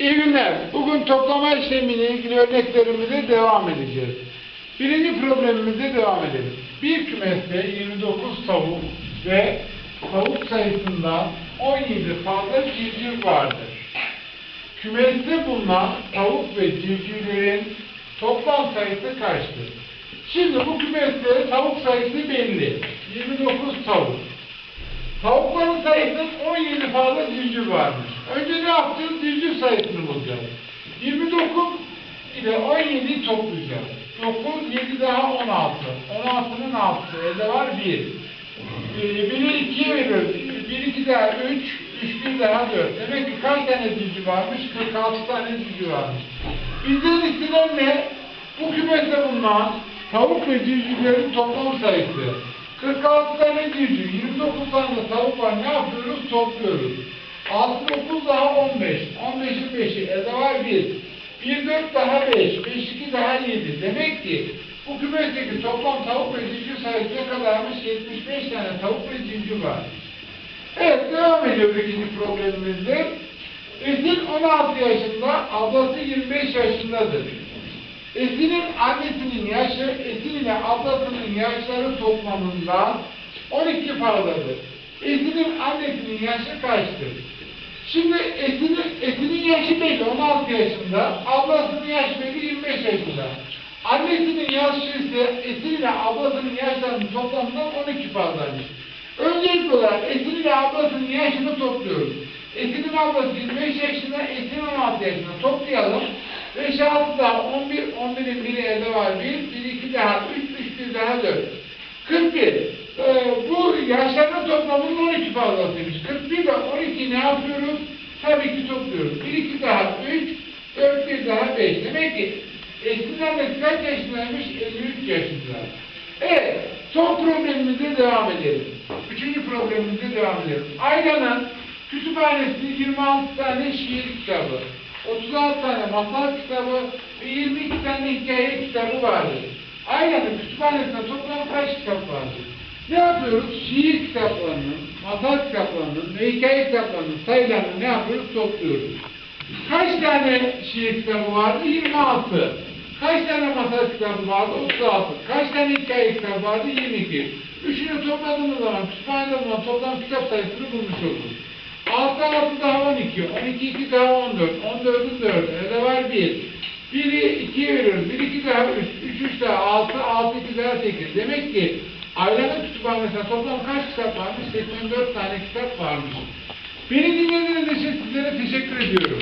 İyi günler. Bugün toplama işlemiyle ilgili örneklerimize devam edeceğiz. Birinci problemimize devam edelim. Bir kümeste 29 tavuk ve tavuk sayısından 17 fazla civciv vardır. Kümeste bulunan tavuk ve civcivlerin toplam sayısı kaçtır? Şimdi bu kümeste tavuk sayısı belli. 29 tavuk. Tavukların sayısının 17 fazla civciv varmış. Önce ne yapacağız? Civciv sayısını bulacağız. 29 ile 17'yi toplayacağız. 9, 7 daha 16. 16'nın 6'sı. Elde var 1. Ee, 1'i 2'ye veriyoruz. 1, 2 daha 3, 3, 1 daha 4. Demek ki kaç tane civciv varmış? 46 tane civciv varmış. Bizden istenen ne? Bu kümeste bulunan tavuk ve civcivlerin toplam sayısı. 46 tane civciv, 29 tane tavuk var. Ne yapıyoruz? Topluyoruz. 6, 9 daha 15. 15'in 5'i. Elde var 1. 1, 4 daha 5. 5, 2 daha 7. Demek ki bu kümesteki toplam tavuk ve civciv sayısı ne kadarmış? 75 tane tavuk ve civciv var. Evet, devam ediyoruz ikinci problemimizde. Esin 16 yaşında, ablası 25 yaşındadır. Esin'in annesinin yaşı, Esin ile ablasının yaşları toplamından 12 fazladır. Esin'in annesinin yaşı kaçtır? Şimdi Esin'in Esin'in yaşı belli, 16 yaşında. Ablasının yaşı belli, 25 yaşında. Annesinin yaşı ise Esin ile ablasının yaşlarının toplamından 12 fazlaymış. Öncelikli olarak Esin ile ablasının yaşını topluyoruz. Esin'in ablası 25 yaşında, Esin 16 yaşında. Toplayalım. 5, 6 daha 11, 11'in biri elde var 1, 1, 2 daha 3, 3, 1 daha 4. 41. Ee, bu yaşlarının toplamının 12 fazlasıymış. 41 ile 12 ne yapıyoruz? Tabii ki topluyoruz. 1, 2 daha 3, 4, 1 daha 5. Demek ki Esin annesi kaç yaşındaymış? 53 yaşında. Evet, son problemimize devam edelim. Üçüncü problemimize devam edelim. Ayla'nın kütüphanesinde 26 tane şiir kitabı, 36 tane masal kitabı ve 22 tane hikaye kitabı vardır. Ayla'nın kütüphanesinde toplam kaç kitap vardır? Ne yapıyoruz? Şiir kitaplarının, masal kitaplarının ve hikaye kitaplarının sayılarını ne yapıyoruz? Topluyoruz. Kaç tane şiir kitabı vardı? 26. Kaç tane masal kitabı vardı? 36. Kaç tane hikaye kitabı vardı? 22. Üçünü topladığımız zaman kütüphanede bulunan toplam kitap sayısını bulmuş oluruz. 6 6 daha 12, 12 2 daha 14, 14'ün 4, elde var 1. 1'i 2'ye veriyoruz, 1 2 daha 3, 3 3 daha 6, 6 2 daha 8. Demek ki Ayla'nın kütüphanesinde toplam kaç kitap varmış? 84 tane kitap varmış. Beni dinlediğiniz için sizlere teşekkür ediyorum.